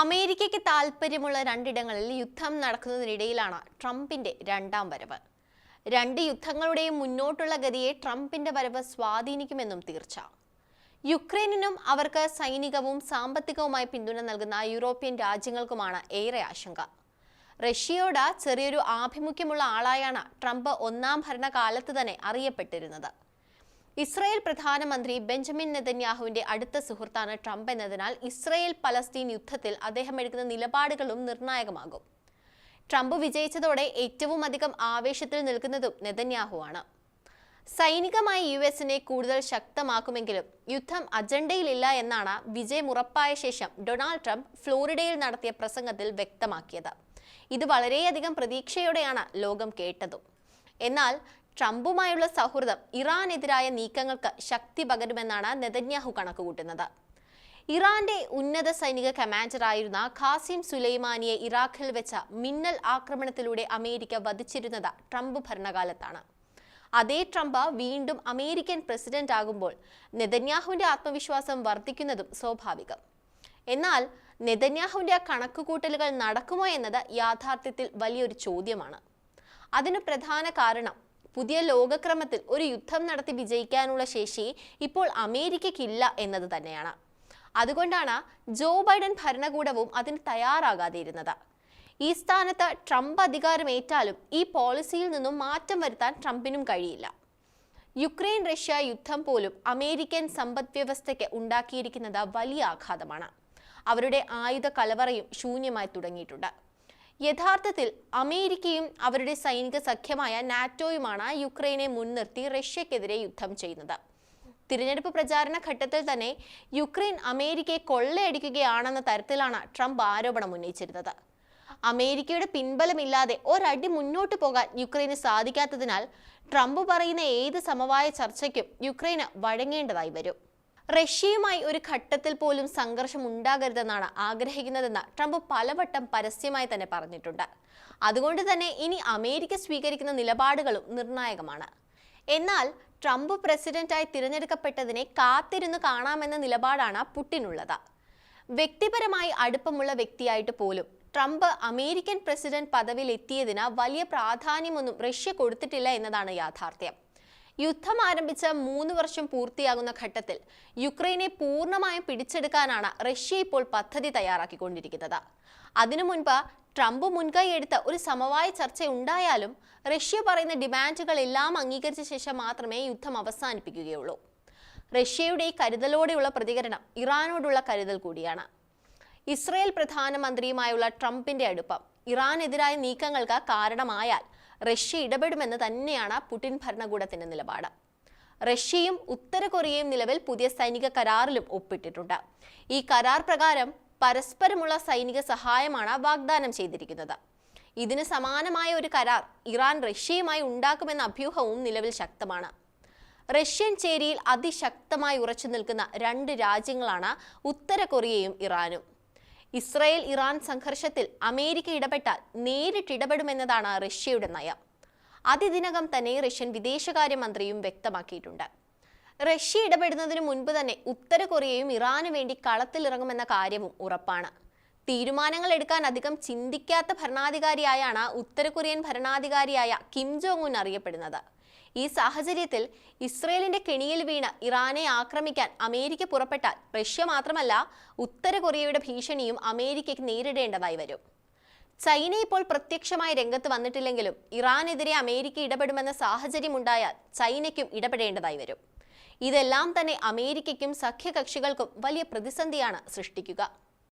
അമേരിക്കയ്ക്ക് താൽപ്പര്യമുള്ള രണ്ടിടങ്ങളിൽ യുദ്ധം നടക്കുന്നതിനിടയിലാണ് ട്രംപിന്റെ രണ്ടാം വരവ്. രണ്ട് യുദ്ധങ്ങളുടെയും മുന്നോട്ടുള്ള ഗതിയെ ട്രംപിന്റെ വരവ് സ്വാധീനിക്കുമെന്നും തീർച്ച. യുക്രൈനിനും അവർക്ക് സൈനികവും സാമ്പത്തികവുമായി പിന്തുണ നൽകുന്ന യൂറോപ്യൻ രാജ്യങ്ങൾക്കുമാണ് ഏറെ ആശങ്ക. റഷ്യയോട് ചെറിയൊരു ആഭിമുഖ്യമുള്ള ആളായാണ് ട്രംപ് ഒന്നാം ഭരണകാലത്ത് തന്നെ അറിയപ്പെട്ടിരുന്നത്. ഇസ്രായേൽ പ്രധാനമന്ത്രി ബെഞ്ചമിൻ നെതന്യാഹുവിന്റെ അടുത്ത സുഹൃത്താണ് ട്രംപ് എന്നതിനാൽ ഇസ്രയേൽ പലസ്തീൻ യുദ്ധത്തിൽ അദ്ദേഹം എടുക്കുന്ന നിലപാടുകളും നിർണായകമാകും. ട്രംപ് വിജയിച്ചതോടെ ഏറ്റവും അധികം ആവേശത്തിൽ നിൽക്കുന്നതും നെതന്യാഹുവാണ്. സൈനികമായി യു എസിനെ കൂടുതൽ ശക്തമാക്കുമെങ്കിലും യുദ്ധം അജണ്ടയിലില്ല എന്നാണ് വിജയം ഉറപ്പായ ശേഷം ഡൊണാൾഡ് ട്രംപ് ഫ്ലോറിഡയിൽ നടത്തിയ പ്രസംഗത്തിൽ വ്യക്തമാക്കിയത്. ഇത് വളരെയധികം പ്രതീക്ഷയോടെയാണ് ലോകം കേട്ടതും. എന്നാൽ ട്രംപുമായുള്ള സൗഹൃദം ഇറാനെതിരായ നീക്കങ്ങൾക്ക് ശക്തി പകരുമെന്നാണ് നെതന്യാഹു കണക്കുകൂട്ടുന്നത്. ഇറാന്റെ ഉന്നത സൈനിക കമാൻഡറായിരുന്ന ഖാസിം സുലൈമാനിയെ ഇറാഖിൽ വെച്ച മിന്നൽ ആക്രമണത്തിലൂടെ അമേരിക്ക വധിച്ചിരുന്നത് ട്രംപ് ഭരണകാലത്താണ്. അതേ ട്രംപ് വീണ്ടും അമേരിക്കൻ പ്രസിഡന്റ് ആകുമ്പോൾ നെതന്യാഹുവിന്റെ ആത്മവിശ്വാസം വർദ്ധിക്കുന്നതും സ്വാഭാവികം. എന്നാൽ നെതന്യാഹുവിന്റെ ആ കണക്കുകൂട്ടലുകൾ നടക്കുമോ എന്നത് യാഥാർത്ഥ്യത്തിൽ വലിയൊരു ചോദ്യമാണ്. അതിനു പ്രധാന കാരണം പുതിയ ലോകക്രമത്തിൽ ഒരു യുദ്ധം നടത്തി വിജയിക്കാനുള്ള ശേഷി ഇപ്പോൾ അമേരിക്കയ്ക്കില്ല എന്നത് തന്നെയാണ്. അതുകൊണ്ടാണ് ജോ ബൈഡൻ ഭരണകൂടവും അതിന് തയ്യാറാകാതെ ഇരുന്നത് ഈ സ്ഥാനത്ത് ട്രംപ് അധികാരമേറ്റാലും ഈ പോളിസിയിൽ നിന്നും മാറ്റം വരുത്താൻ ട്രംപിനും കഴിയില്ല. യുക്രൈൻ റഷ്യ യുദ്ധം പോലും അമേരിക്കൻ സമ്പദ് വ്യവസ്ഥയ്ക്ക് ഉണ്ടാക്കിയിരിക്കുന്നത് വലിയ ആഘാതമാണ്. അവരുടെ ആയുധ കലവറയും ശൂന്യമായി തുടങ്ങിയിട്ടുണ്ട്. യഥാർത്ഥത്തിൽ അമേരിക്കയും അവരുടെ സൈനിക സഖ്യമായ നാറ്റോയുമാണ് യുക്രൈനെ മുൻനിർത്തി റഷ്യക്കെതിരെ യുദ്ധം ചെയ്യുന്നത്. തിരഞ്ഞെടുപ്പ് പ്രചാരണ ഘട്ടത്തിൽ തന്നെ യുക്രൈൻ അമേരിക്കയെ കൊള്ളയടിക്കുകയാണെന്ന തരത്തിലാണ് ട്രംപ് ആരോപണം ഉന്നയിച്ചിരുന്നത്. അമേരിക്കയുടെ പിൻബലമില്ലാതെ ഒരടി മുന്നോട്ട് പോകാൻ യുക്രൈന് സാധിക്കാത്തതിനാൽ ട്രംപ് പറയുന്ന ഏത് സമവായ ചർച്ചയ്ക്കും യുക്രൈന് വഴങ്ങേണ്ടതായി വരും. റഷ്യയുമായി ഒരു ഘട്ടത്തിൽ പോലും സംഘർഷം ഉണ്ടാകരുതെന്നാണ് ആഗ്രഹിക്കുന്നതെന്ന് ട്രംപ് പലവട്ടം പരസ്യമായി തന്നെ പറഞ്ഞിട്ടുണ്ട്. അതുകൊണ്ട് തന്നെ ഇനി അമേരിക്ക സ്വീകരിക്കുന്ന നിലപാടുകളും നിർണായകമാണ്. എന്നാൽ ട്രംപ് പ്രസിഡന്റായി തിരഞ്ഞെടുക്കപ്പെട്ടതിനെ കാത്തിരുന്ന് കാണാമെന്ന നിലപാടാണ് പുട്ടിനുള്ളത് വ്യക്തിപരമായി അടുപ്പമുള്ള വ്യക്തിയായിട്ട് പോലും ട്രംപ് അമേരിക്കൻ പ്രസിഡന്റ് പദവിയിൽ എത്തിയതിന് വലിയ പ്രാധാന്യമൊന്നും റഷ്യ കൊടുത്തിട്ടില്ല എന്നതാണ് യാഥാർത്ഥ്യം. യുദ്ധം ആരംഭിച്ച മൂന്ന് വർഷം പൂർത്തിയാകുന്ന ഘട്ടത്തിൽ യുക്രൈനെ പൂർണമായും പിടിച്ചെടുക്കാനാണ് റഷ്യ ഇപ്പോൾ പദ്ധതി തയ്യാറാക്കിക്കൊണ്ടിരിക്കുന്നത്. അതിനു മുൻപ് ട്രംപ് മുൻകൈ എടുത്ത ഒരു സമവായ ചർച്ച ഉണ്ടായാലും റഷ്യ പറയുന്ന ഡിമാൻഡുകൾ എല്ലാം അംഗീകരിച്ച ശേഷം മാത്രമേ യുദ്ധം അവസാനിപ്പിക്കുകയുള്ളൂ. റഷ്യയുടെ കരുതലോടെയുള്ള പ്രതികരണം ഇറാനോടുള്ള കരുതൽ കൂടിയാണ്. ഇസ്രയേൽ പ്രധാനമന്ത്രിയുമായുള്ള ട്രംപിന്റെ അടുപ്പം ഇറാനെതിരായ നീക്കങ്ങൾക്ക് കാരണമായാൽ റഷ്യ ഇടപെടുമെന്ന് തന്നെയാണ് പുടിൻ ഭരണകൂടത്തിന്റെ നിലപാട്. റഷ്യയും ഉത്തര കൊറിയയും നിലവിൽ പുതിയ സൈനിക കരാറിലും ഒപ്പിട്ടിട്ടുണ്ട്. ഈ കരാർ പ്രകാരം പരസ്പരമുള്ള സൈനിക സഹായമാണ് വാഗ്ദാനം ചെയ്തിരിക്കുന്നത്. ഇതിന് സമാനമായ ഒരു കരാർ ഇറാൻ റഷ്യയുമായി ഉണ്ടാക്കുമെന്ന അഭ്യൂഹവും നിലവിൽ ശക്തമാണ്. റഷ്യൻ ചേരിയിൽ അതിശക്തമായി ഉറച്ചു നിൽക്കുന്ന രണ്ട് രാജ്യങ്ങളാണ് ഉത്തര കൊറിയയും ഇറാനും. ഇസ്രായേൽ ഇറാൻ സംഘർഷത്തിൽ അമേരിക്ക ഇടപെട്ടാൽ നേരിട്ട് ഇടപെടുമെന്നതാണ് റഷ്യയുടെ നയം. അതിദിനകം തന്നെ റഷ്യൻ വിദേശകാര്യമന്ത്രിയും വ്യക്തമാക്കിയിട്ടുണ്ട്. റഷ്യ ഇടപെടുന്നതിന് മുൻപ് തന്നെ ഉത്തര കൊറിയയും ഇറാനു വേണ്ടി കളത്തിലിറങ്ങുമെന്ന കാര്യവും ഉറപ്പാണ്. തീരുമാനങ്ങൾ എടുക്കാൻ അധികം ചിന്തിക്കാത്ത ഭരണാധികാരിയായാണ് ഉത്തര കൊറിയൻ ഭരണാധികാരിയായ കിം ജോങ് ഉൻ അറിയപ്പെടുന്നത്. ഈ സാഹചര്യത്തിൽ ഇസ്രയേലിന്റെ കെണിയിൽ വീണ് ഇറാനെ ആക്രമിക്കാൻ അമേരിക്ക പുറപ്പെട്ടാൽ റഷ്യ മാത്രമല്ല ഉത്തര കൊറിയയുടെ ഭീഷണിയും അമേരിക്കയ്ക്ക് നേരിടേണ്ടതായി വരും. ചൈന ഇപ്പോൾ പ്രത്യക്ഷമായി രംഗത്ത് വന്നിട്ടില്ലെങ്കിലും ഇറാനെതിരെ അമേരിക്ക ഇടപെടുമെന്ന സാഹചര്യം ഉണ്ടായാൽ ചൈനയ്ക്കും ഇടപെടേണ്ടതായി വരും. ഇതെല്ലാം തന്നെ അമേരിക്കയ്ക്കും സഖ്യകക്ഷികൾക്കും വലിയ പ്രതിസന്ധിയാണ് സൃഷ്ടിക്കുക.